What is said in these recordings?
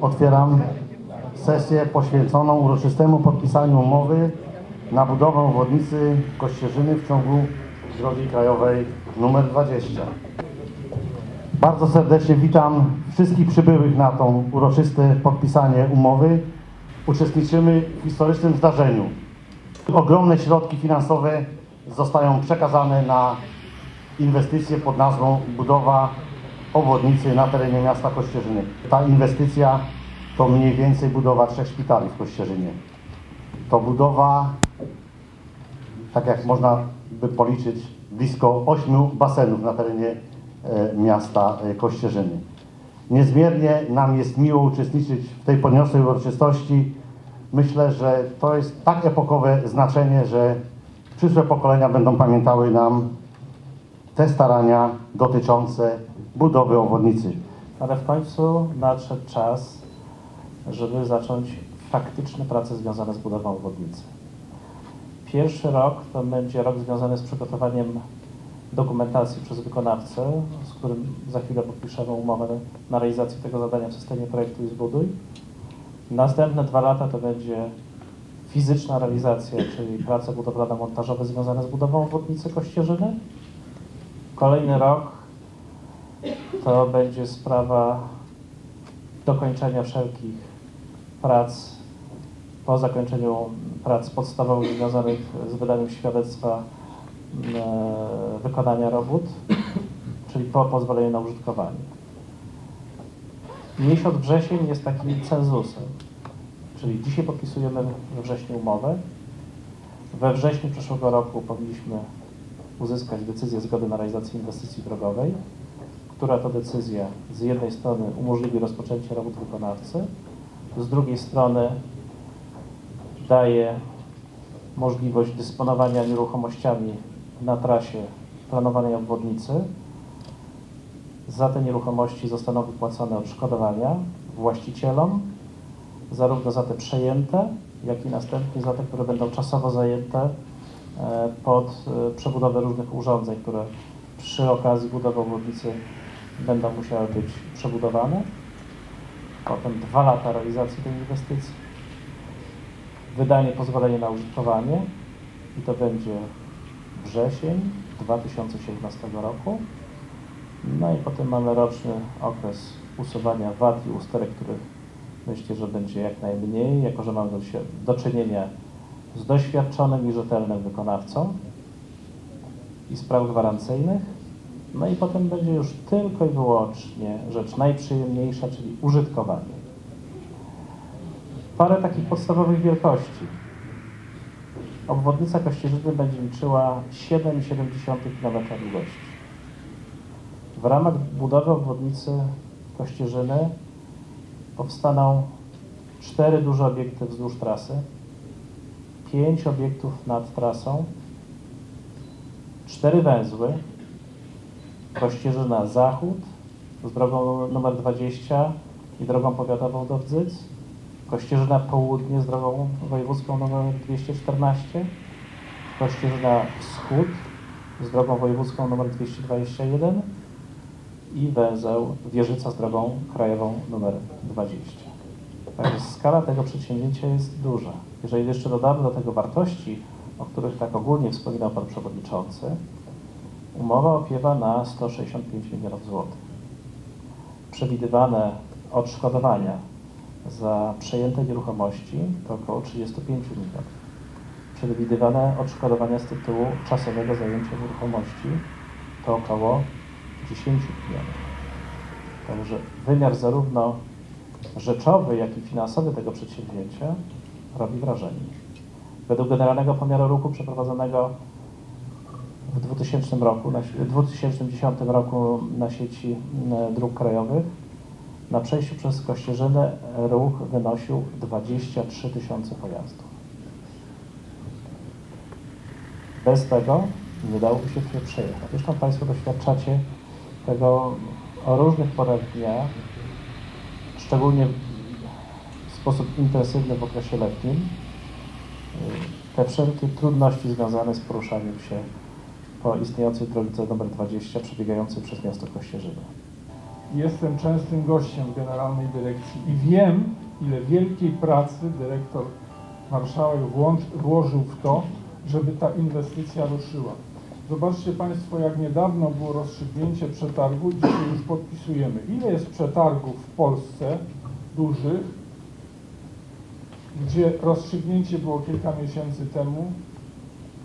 otwieram sesję poświęconą uroczystemu podpisaniu umowy na budowę obwodnicy Kościerzyny w ciągu drogi krajowej nr 20. Bardzo serdecznie witam wszystkich przybyłych na tą uroczyste podpisanie umowy. Uczestniczymy w historycznym zdarzeniu. Ogromne środki finansowe zostają przekazane na inwestycję pod nazwą budowa obwodnicy na terenie miasta Kościerzyny. Ta inwestycja to mniej więcej budowa trzech szpitali w Kościerzynie. To budowa, tak jak można by policzyć, blisko ośmiu basenów na terenie e, miasta e, Kościerzyny. Niezmiernie nam jest miło uczestniczyć w tej podniosłej uroczystości. Myślę, że to jest tak epokowe znaczenie, że przyszłe pokolenia będą pamiętały nam te starania dotyczące budowy obwodnicy. Ale w końcu nadszedł czas, żeby zacząć faktyczne prace związane z budową obwodnicy. Pierwszy rok to będzie rok związany z przygotowaniem dokumentacji przez wykonawcę, z którym za chwilę podpiszemy umowę na realizację tego zadania w systemie projektu i zbuduj. Następne dwa lata to będzie fizyczna realizacja, czyli prace budowlano-montażowe związane z budową obwodnicy Kościerzyny. Kolejny rok to będzie sprawa dokończenia wszelkich prac po zakończeniu prac podstawowych związanych z wydaniem świadectwa e, wykonania robót, czyli po pozwoleniu na użytkowanie. Miesiąc wrzesień jest takim cenzusem, czyli dzisiaj podpisujemy we wrześniu umowę. We wrześniu przyszłego roku powinniśmy uzyskać decyzję zgody na realizację inwestycji drogowej, która to decyzja z jednej strony umożliwi rozpoczęcie robót wykonawcy, z drugiej strony daje możliwość dysponowania nieruchomościami na trasie planowanej obwodnicy. Za te nieruchomości zostaną wypłacone odszkodowania właścicielom, zarówno za te przejęte, jak i następnie za te, które będą czasowo zajęte e, pod e, przebudowę różnych urządzeń, które przy okazji budowy obwodnicy będą musiały być przebudowane. Potem dwa lata realizacji tej inwestycji. Wydanie pozwolenia na użytkowanie i to będzie wrzesień 2017 roku. No i potem mamy roczny okres usuwania wad i usterek, których myślę, że będzie jak najmniej, jako że mamy do, do czynienia z doświadczonym i rzetelnym wykonawcą i spraw gwarancyjnych. No i potem będzie już tylko i wyłącznie rzecz najprzyjemniejsza, czyli użytkowanie. Parę takich podstawowych wielkości. Obwodnica Kościerzyny będzie liczyła 7,7 km długości. W ramach budowy obwodnicy Kościerzyny powstaną cztery duże obiekty wzdłuż trasy, pięć obiektów nad trasą, cztery węzły, Kościerzyna Zachód z drogą nr 20 i drogą powiatową do Wdzyc, Kościerzyna Południe z drogą wojewódzką nr 214, Kościerzyna Wschód z drogą wojewódzką nr 221 i węzeł Wieżyca z drogą krajową nr 20. Także skala tego przedsięwzięcia jest duża. Jeżeli jeszcze dodamy do tego wartości, o których tak ogólnie wspominał Pan Przewodniczący, umowa opiewa na 165 milionów złotych. Przewidywane odszkodowania za przejęte nieruchomości to około 35 milionów. Przewidywane odszkodowania z tytułu czasowego zajęcia nieruchomości to około 10 milionów. Także wymiar zarówno rzeczowy, jak i finansowy tego przedsięwzięcia robi wrażenie. Według generalnego pomiaru ruchu przeprowadzonego w 2000 roku, na, w 2010 roku na sieci dróg krajowych na przejściu przez Kościerzynę ruch wynosił 23 tysiące pojazdów. Bez tego nie dałoby się tu przejechać. Zresztą Państwo doświadczacie tego o różnych porach dnia, szczególnie w sposób intensywny w okresie letnim, te wszelkie trudności związane z poruszaniem się po istniejącej drodze nr 20 przebiegającej przez miasto Kościerzyny. Jestem częstym gościem Generalnej Dyrekcji i wiem, ile wielkiej pracy dyrektor marszałek włożył w to, żeby ta inwestycja ruszyła. Zobaczcie Państwo, jak niedawno było rozstrzygnięcie przetargu, dzisiaj już podpisujemy. Ile jest przetargów w Polsce dużych, gdzie rozstrzygnięcie było kilka miesięcy temu,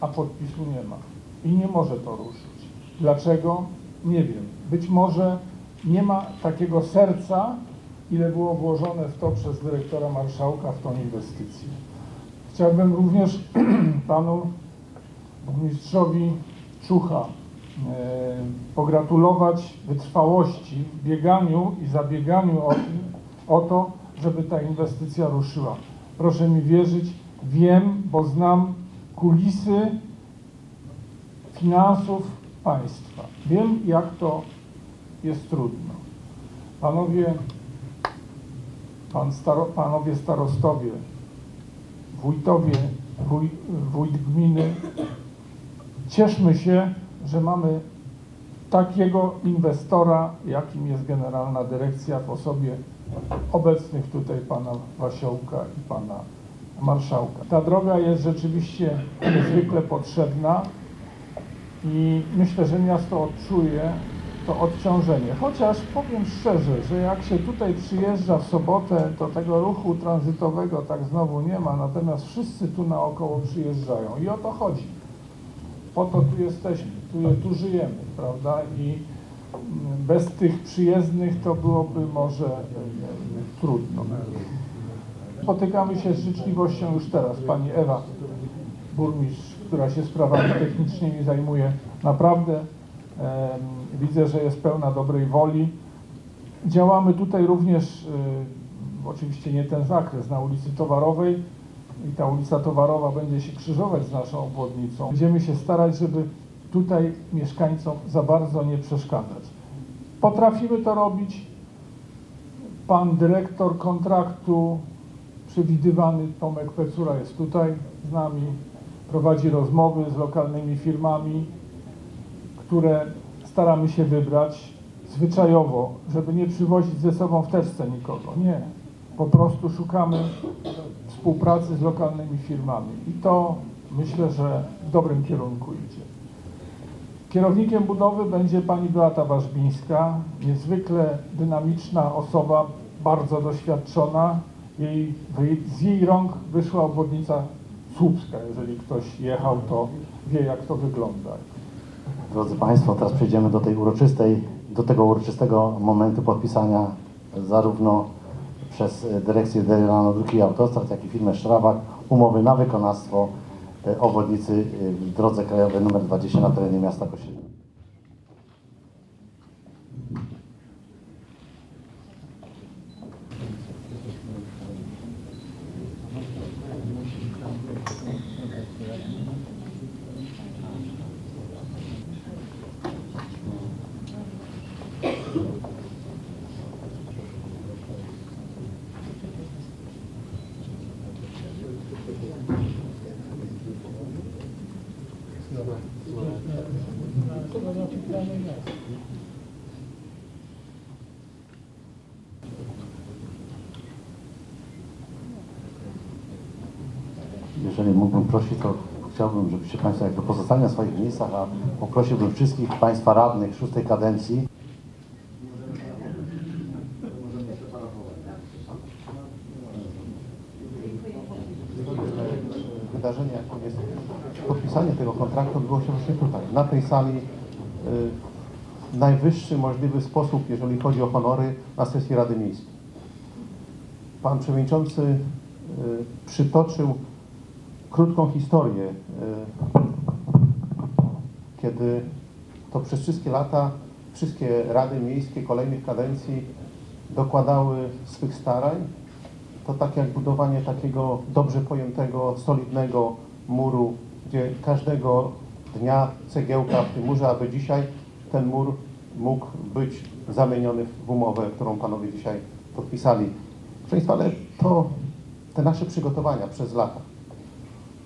a podpisu nie ma. I nie może to ruszyć. Dlaczego? Nie wiem. Być może nie ma takiego serca, ile było włożone w to przez dyrektora marszałka w tą inwestycję. Chciałbym również panu burmistrzowi Czucha e, pogratulować wytrwałości w bieganiu i zabieganiu o, o to, żeby ta inwestycja ruszyła. Proszę mi wierzyć, wiem, bo znam kulisy finansów państwa. Wiem, jak to jest trudno. Panowie, pan staro, panowie starostowie, wójtowie, wuj, wójt gminy, cieszmy się, że mamy takiego inwestora, jakim jest Generalna Dyrekcja w osobie obecnych tutaj pana Wasiołka i pana marszałka. Ta droga jest rzeczywiście niezwykle potrzebna i myślę, że miasto odczuje to odciążenie. Chociaż powiem szczerze, że jak się tutaj przyjeżdża w sobotę, to tego ruchu tranzytowego tak znowu nie ma, natomiast wszyscy tu naokoło przyjeżdżają i o to chodzi. Po to tu jesteśmy, tu, tu żyjemy, prawda? I mm, bez tych przyjezdnych to byłoby może e, trudno. Spotykamy się z życzliwością już teraz. Pani Ewa, burmistrz, która się sprawami technicznymi zajmuje, naprawdę widzę, że jest pełna dobrej woli. Działamy tutaj również, y, oczywiście nie ten zakres, na ulicy Towarowej i ta ulica Towarowa będzie się krzyżować z naszą obwodnicą. Będziemy się starać, żeby tutaj mieszkańcom za bardzo nie przeszkadzać. Potrafimy to robić. Pan dyrektor kontraktu przewidywany Tomek Pecura jest tutaj z nami, prowadzi rozmowy z lokalnymi firmami, które staramy się wybrać zwyczajowo, żeby nie przywozić ze sobą w teczce nikogo. Nie. Po prostu szukamy współpracy z lokalnymi firmami i to myślę, że w dobrym kierunku idzie. Kierownikiem budowy będzie pani Beata Ważbińska, niezwykle dynamiczna osoba, bardzo doświadczona. Jej, z jej rąk wyszła obwodnica Słupska. Jeżeli ktoś jechał, to wie, jak to wygląda. Drodzy Państwo, teraz przejdziemy do tej uroczystej, do tego uroczystego momentu podpisania zarówno przez Dyrekcję Generalną Dróg i Autostrad, jak i firmę Szrabak umowy na wykonawstwo obwodnicy w drodze krajowej nr 20 na terenie miasta Kościelina. Jeżeli mógłbym prosić, to chciałbym, żebyście Państwo jakby pozostali na swoich miejscach, a poprosiłbym wszystkich Państwa radnych szóstej kadencji. Wydarzenie, jakim jest podpisanie tego kontraktu, odbyło się właśnie tutaj, na tej sali, y, w najwyższy możliwy sposób, jeżeli chodzi o honory, na sesji Rady Miejskiej. Pan Przewodniczący y, przytoczył krótką historię, y, kiedy to przez wszystkie lata wszystkie rady miejskie kolejnych kadencji dokładały swych starań. To tak jak budowanie takiego dobrze pojętego, solidnego muru, gdzie każdego dnia cegiełka w tym murze, aby dzisiaj ten mur mógł być zamieniony w umowę, którą panowie dzisiaj podpisali. Proszę Państwa, ale to te nasze przygotowania przez lata.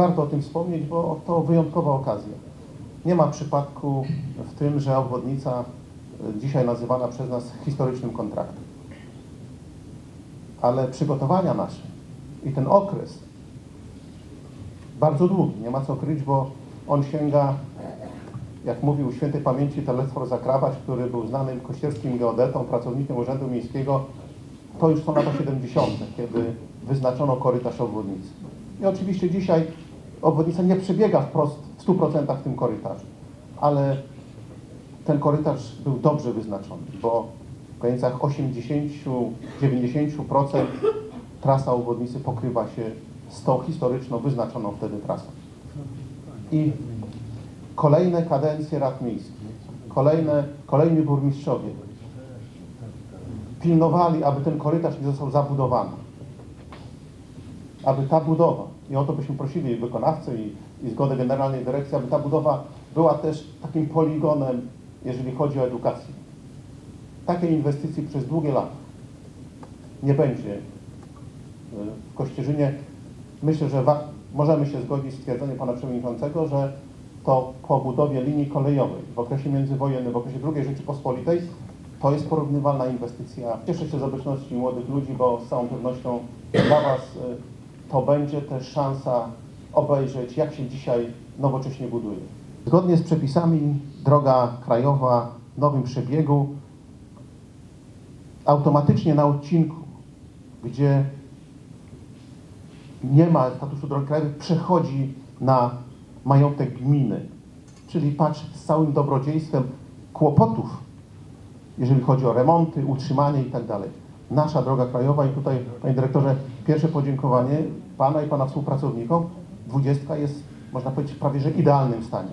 Warto o tym wspomnieć, bo to wyjątkowa okazja. Nie ma przypadku w tym, że obwodnica e, dzisiaj nazywana przez nas historycznym kontraktem. Ale przygotowania nasze i ten okres bardzo długi, nie ma co kryć, bo on sięga, jak mówił świętej pamięci Telesfor Zakrawać, który był znanym kościerskim geodetą, pracownikiem Urzędu Miejskiego, to już są lata 70., kiedy wyznaczono korytarz obwodnicy. I oczywiście dzisiaj obwodnica nie przebiega wprost w 100% w tym korytarzu, ale ten korytarz był dobrze wyznaczony, bo w granicach 80-90% trasa obwodnicy pokrywa się z tą historyczną, wyznaczoną wtedy trasą. I kolejne kadencje rad miejskich, kolejne, kolejni burmistrzowie pilnowali, aby ten korytarz nie został zabudowany. Aby ta budowa, i o to byśmy prosili wykonawcę i, i zgodę Generalnej Dyrekcji, aby ta budowa była też takim poligonem, jeżeli chodzi o edukację. Takiej inwestycji przez długie lata nie będzie y, w Kościerzynie. Myślę, że możemy się zgodzić z stwierdzeniem Pana Przewodniczącego, że to po budowie linii kolejowej w okresie międzywojennym, w okresie II Rzeczypospolitej, to jest porównywalna inwestycja. Cieszę się z obecności młodych ludzi, bo z całą pewnością dla Was y, to będzie też szansa obejrzeć, jak się dzisiaj nowocześnie buduje. Zgodnie z przepisami droga krajowa w nowym przebiegu automatycznie na odcinku, gdzie nie ma statusu drogi krajowej, przechodzi na majątek gminy. Czyli patrz z całym dobrodziejstwem kłopotów, jeżeli chodzi o remonty, utrzymanie i tak. Nasza droga krajowa i tutaj, panie dyrektorze, pierwsze podziękowanie pana i pana współpracownikom. Dwudziestka jest, można powiedzieć, w prawie że idealnym stanie.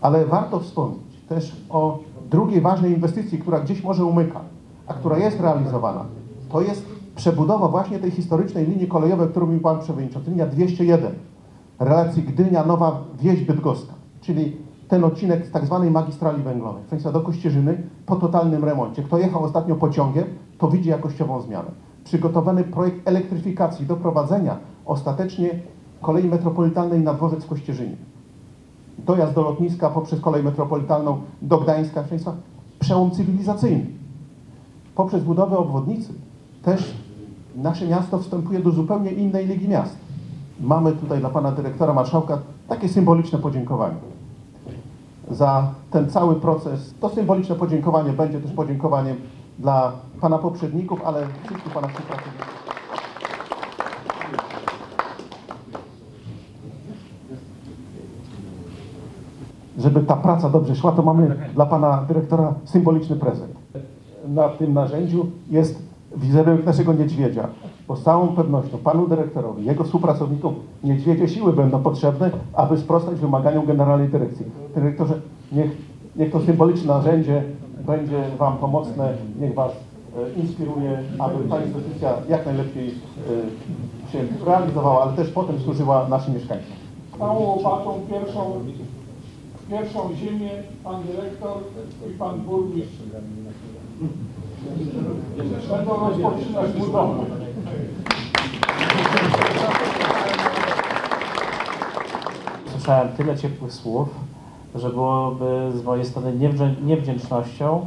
Ale warto wspomnieć też o drugiej ważnej inwestycji, która gdzieś może umyka, a która jest realizowana. To jest przebudowa właśnie tej historycznej linii kolejowej, którą mówił Pan Przewodniczący, linia 201, relacji Gdynia-Nowa Wieś Bydgoska, czyli ten odcinek z tak zwanej magistrali węglowej. Proszę Państwa, do Kościerzyny po totalnym remoncie. Kto jechał ostatnio pociągiem, to widzi jakościową zmianę. Przygotowany projekt elektryfikacji, doprowadzenia ostatecznie kolei metropolitalnej na dworzec w Kościerzynie dojazd do lotniska poprzez kolej metropolitalną do Gdańska, Państwa, przełom cywilizacyjny. Poprzez budowę obwodnicy też nasze miasto wstępuje do zupełnie innej ligi miast. Mamy tutaj dla pana dyrektora marszałka takie symboliczne podziękowanie za ten cały proces. To symboliczne podziękowanie będzie też podziękowaniem dla pana poprzedników, ale wszystkich pana współpracowników. żeby ta praca dobrze szła, to mamy dla pana dyrektora symboliczny prezent. Na tym narzędziu jest wizerunek naszego niedźwiedzia, bo z całą pewnością panu dyrektorowi, jego współpracownikom niedźwiedzie siły będą potrzebne, aby sprostać wymaganiom generalnej dyrekcji. Dyrektorze, niech, niech to symboliczne narzędzie będzie wam pomocne, niech was e, inspiruje, aby ta inwestycja jak najlepiej e, się realizowała, ale też potem służyła naszym mieszkańcom. Całą łopatą pierwszą, pierwszą ziemię pan dyrektor i pan burmistrz będą rozpoczynać budowę. Słyszałem tyle ciepłych słów, że byłoby z mojej strony niewdzię- niewdzięcznością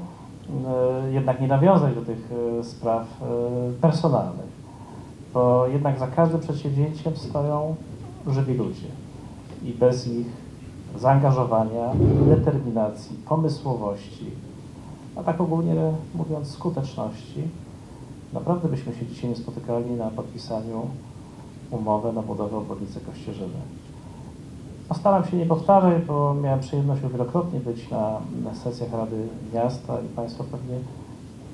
e, jednak nie nawiązać do tych e, spraw e, personalnych, bo jednak za każdym przedsięwzięciem stoją żywi ludzie i bez ich zaangażowania, determinacji, pomysłowości, a tak ogólnie mówiąc skuteczności, naprawdę byśmy się dzisiaj nie spotykali na podpisaniu umowy na budowę obwodnicy Kościerzyny. Postaram się nie powtarzać, bo miałem przyjemność wielokrotnie być na, na sesjach Rady Miasta i Państwo pewnie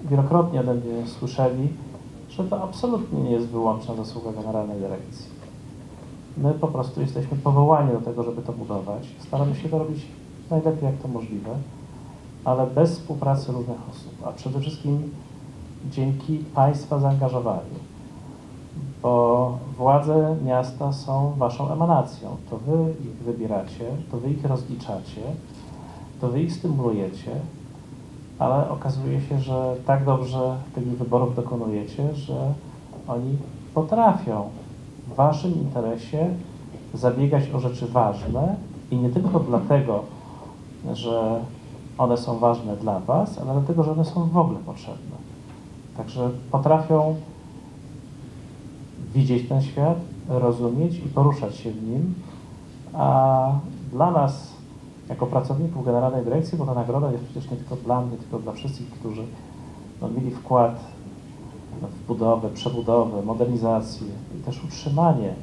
wielokrotnie ode mnie słyszeli, że to absolutnie nie jest wyłączna zasługa Generalnej Dyrekcji. My po prostu jesteśmy powołani do tego, żeby to budować. Staramy się to robić najlepiej jak to możliwe, ale bez współpracy różnych osób, a przede wszystkim dzięki Państwa zaangażowaniu bo władze miasta są waszą emanacją. To wy ich wybieracie, to wy ich rozliczacie, to wy ich stymulujecie, ale okazuje się, że tak dobrze tych wyborów dokonujecie, że oni potrafią w waszym interesie zabiegać o rzeczy ważne i nie tylko dlatego, że one są ważne dla Was, ale dlatego, że one są w ogóle potrzebne. Także potrafią widzieć ten świat, rozumieć i poruszać się w nim, a dla nas, jako pracowników Generalnej Dyrekcji, bo ta nagroda jest przecież nie tylko dla mnie, tylko dla wszystkich, którzy no, mieli wkład w budowę, przebudowę, modernizację i też utrzymanie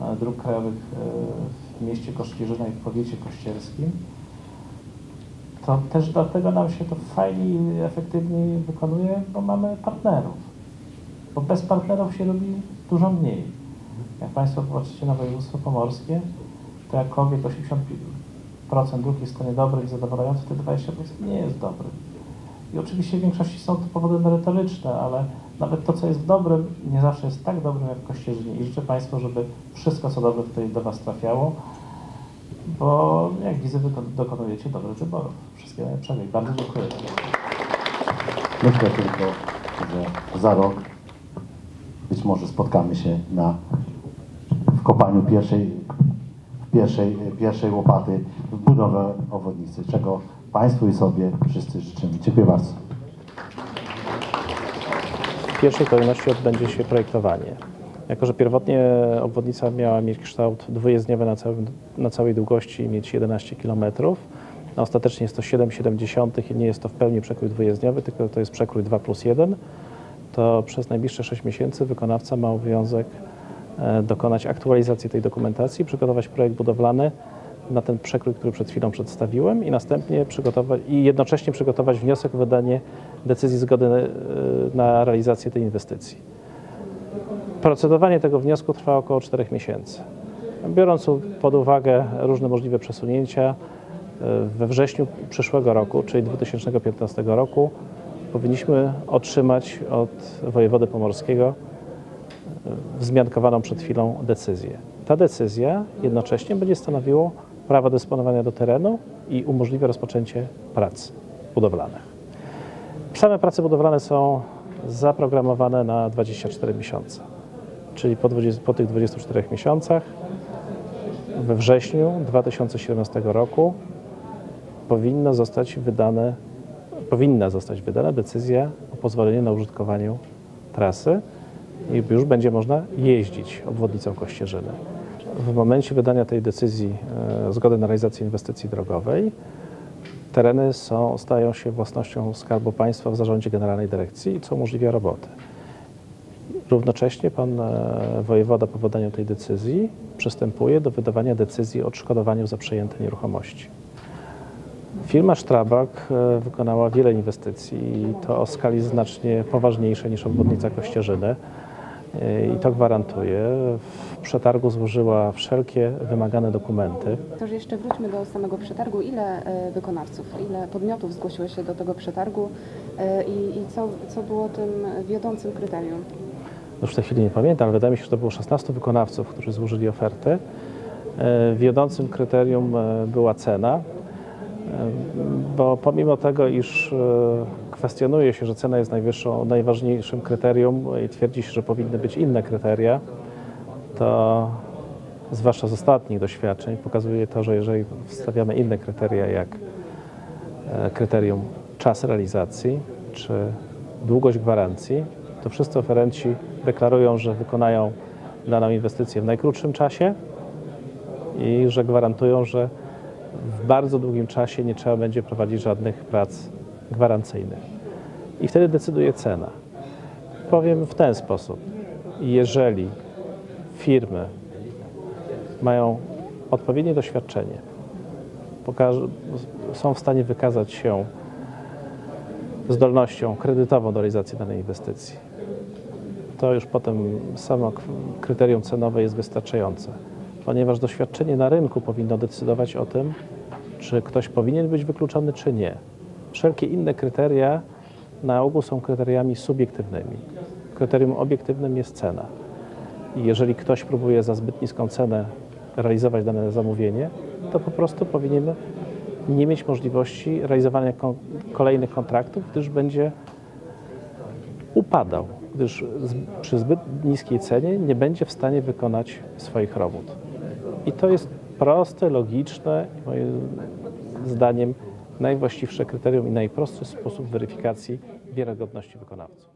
e, dróg krajowych e, w mieście Koszkierzyna i w powiecie kościerskim, to też dlatego nam się to fajniej i efektywniej wykonuje, bo mamy partnerów. Bo bez partnerów się robi dużo mniej. Jak Państwo popatrzycie na województwo pomorskie, to jakkolwiek 80% dróg jest to niedobry i zadowalający, to 20% nie jest dobry. I oczywiście w większości są to powody merytoryczne, ale nawet to, co jest dobrym, nie zawsze jest tak dobrym jak w Kościerzynie. I życzę Państwu, żeby wszystko, co dobre tutaj do Was trafiało, bo jak widzę, wyko- dokonujecie dobrych wyborów. Wszystkiego najlepszego i bardzo dziękuję. Myślę tylko, że za rok być może spotkamy się na w kopaniu pierwszej, pierwszej, pierwszej łopaty w budowę obwodnicy, czego Państwu i sobie wszyscy życzymy. Dziękuję bardzo. W pierwszej kolejności odbędzie się projektowanie. Jako, że pierwotnie obwodnica miała mieć kształt dwujezdniowy na, całym, na całej długości i mieć 11 km, a ostatecznie jest to 7,7 i nie jest to w pełni przekrój dwujezdniowy, tylko to jest przekrój 2 plus 1, to przez najbliższe 6 miesięcy wykonawca ma obowiązek e, dokonać aktualizacji tej dokumentacji, przygotować projekt budowlany na ten przekrój, który przed chwilą przedstawiłem i następnie przygotować i jednocześnie przygotować wniosek o wydanie decyzji zgody e, na realizację tej inwestycji. Procedowanie tego wniosku trwa około 4 miesięcy. Biorąc pod uwagę różne możliwe przesunięcia, e, we wrześniu przyszłego roku, czyli 2015 roku, powinniśmy otrzymać od wojewody pomorskiego e, wzmiankowaną przed chwilą decyzję. Ta decyzja jednocześnie będzie stanowiło prawo dysponowania do terenu i umożliwia rozpoczęcie prac budowlanych. Same prace budowlane są zaprogramowane na 24 miesiące, czyli po, 20, po tych 24 miesiącach we wrześniu 2017 roku powinno zostać wydane, powinna zostać wydana decyzja o pozwoleniu na użytkowaniu trasy i już będzie można jeździć obwodnicą Kościerzyny. W momencie wydania tej decyzji e, zgody na realizację inwestycji drogowej tereny są, stają się własnością Skarbu Państwa w zarządzie Generalnej Dyrekcji, co umożliwia robotę. Równocześnie pan e, wojewoda po wydaniu tej decyzji przystępuje do wydawania decyzji o odszkodowaniu za przejęte nieruchomości. Firma Strabag e, wykonała wiele inwestycji i to o skali znacznie poważniejszej niż obwodnica Kościerzyny i to gwarantuje. W przetargu złożyła wszelkie wymagane dokumenty. To, że jeszcze wróćmy do samego przetargu. Ile e, wykonawców, ile podmiotów zgłosiło się do tego przetargu e, i, i co, co było tym wiodącym kryterium? Już w tej chwili nie pamiętam, ale wydaje mi się, że to było 16 wykonawców, którzy złożyli oferty. E, Wiodącym kryterium była cena, bo pomimo tego, iż e, kwestionuje się, że cena jest najwyższą, najważniejszym kryterium i twierdzi się, że powinny być inne kryteria, to zwłaszcza z ostatnich doświadczeń pokazuje to, że jeżeli wstawiamy inne kryteria jak e, kryterium czas realizacji czy długość gwarancji, to wszyscy oferenci deklarują, że wykonają daną inwestycję w najkrótszym czasie i że gwarantują, że w bardzo długim czasie nie trzeba będzie prowadzić żadnych prac gwarancyjnych. I wtedy decyduje cena. Powiem w ten sposób. Jeżeli firmy mają odpowiednie doświadczenie, są w stanie wykazać się zdolnością kredytową do realizacji danej inwestycji, to już potem samo kryterium cenowe jest wystarczające, ponieważ doświadczenie na rynku powinno decydować o tym, czy ktoś powinien być wykluczony, czy nie. Wszelkie inne kryteria na ogół są kryteriami subiektywnymi. Kryterium obiektywnym jest cena. I jeżeli ktoś próbuje za zbyt niską cenę realizować dane zamówienie, to po prostu powinien nie mieć możliwości realizowania kolejnych kontraktów, gdyż będzie upadał, gdyż przy zbyt niskiej cenie nie będzie w stanie wykonać swoich robót. I to jest proste, logiczne moim zdaniem najwłaściwsze kryterium i najprostszy sposób weryfikacji wiarygodności wykonawców.